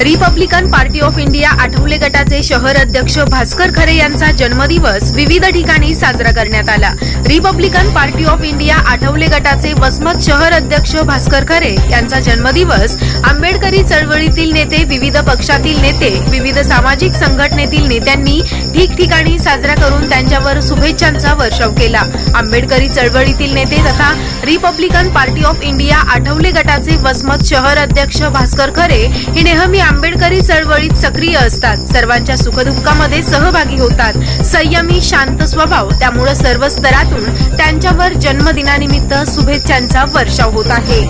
Republican Party of India Athawale गटाचे शहर अध्यक्ष भास्कर खरे यांचा जन्मदिवस विविध ठिकाणी साजरा करण्यात आला. Republican Party of India Athawale गटाचे वसमत शहर अध्यक्ष भास्कर खरे यांचा जन्मदिवस आंबेडकरी चळवळीतील नेते विविध पक्षातील नेते विविध सामाजिक संघटनेतील नेत्यांनी ठिकठिकाणी साजरा करून त्यांच्यावर शुभेच्छांचा वर्षाव केला. आंबेडकरी चळवळीतील नेते तथा Republican Party of India Athawale गटाचे वसमत शहर अध्यक्ष भास्कर खरे हे नेहमी आंबेडकरी चळवळीत सक्रिय असतात. सर्वांच्या सुखदुःखामध्ये सहभागी होतात. संयमी शांत स्वभाव त्यामुळे सर्व स्तरातून त्यांच्यावर जन्मदिनानिमित्त शुभेच्छांचा वर्षाव होत आहे.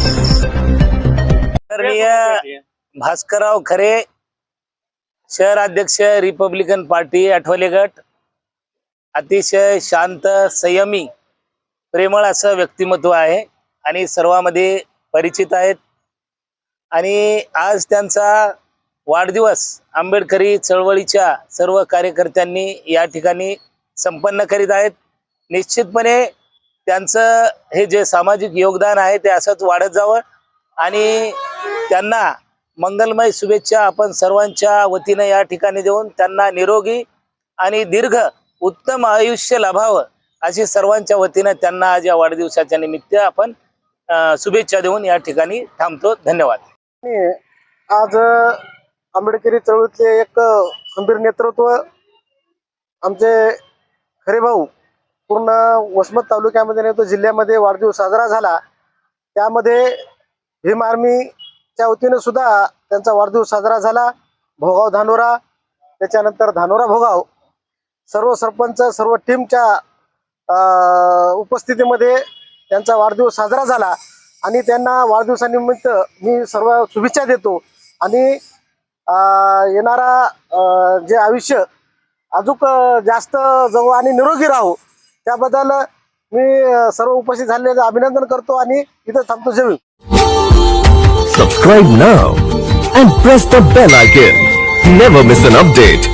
भास्करराव खरे शहर अध्यक्ष रिपब्लिकन पार्टी आठवले गट. अतिशय शांत संयमी प्रेमळ असं व्यक्तिमत्व आहे आणि सर्वांमध्ये परिचित आहेत. आणि आज त्यांचा वाढदिवस आंबेडकरी चळवळीच्या सर्व कार्यकर्त्यांनी या ठिकाणी संपन्न करीत आहेत. निश्चितपणे त्यांचं हे जे सामाजिक योगदान आहे ते असंच वाढत जावं आणि त्यांना मंगलमय शुभेच्छा आपण सर्वांच्या वतीनं या ठिकाणी देऊन त्यांना निरोगी आणि दीर्घ उत्तम आयुष्य लाभावं अशी सर्वांच्या वतीनं त्यांना आज या वाढदिवसाच्या निमित्त आपण शुभेच्छा देऊन या ठिकाणी थांबतो. धन्यवाद. आज आंबेडकरी चळवळीतले एक खंबीर नेतृत्व आमचे खरे भाऊ पूर्ण वसमत तालुक्यामध्ये नाही तो जिल्ह्यामध्ये वाढदिवस साजरा झाला. त्यामध्ये भीम आर्मीच्या वतीने सुद्धा त्यांचा वाढदिवस साजरा झाला. भोगाव धानोरा त्याच्यानंतर धानोरा भोगाव. सर्व सरपंच सर्व टीमच्या उपस्थितीमध्ये त्यांचा वाढदिवस साजरा झाला. आणि त्यांना वाढदिवसानिमित्त मी सर्व शुभेच्छा देतो. आणि येणारा जे आयुष्य अजूक जास्त जवळ आणि निरोगी राहू त्याबद्दल मी सर्व उपस्थित झालेले अभिनंदन करतो आणि इथं थांबतो. जेवी subscribe now and press the bell icon never miss an update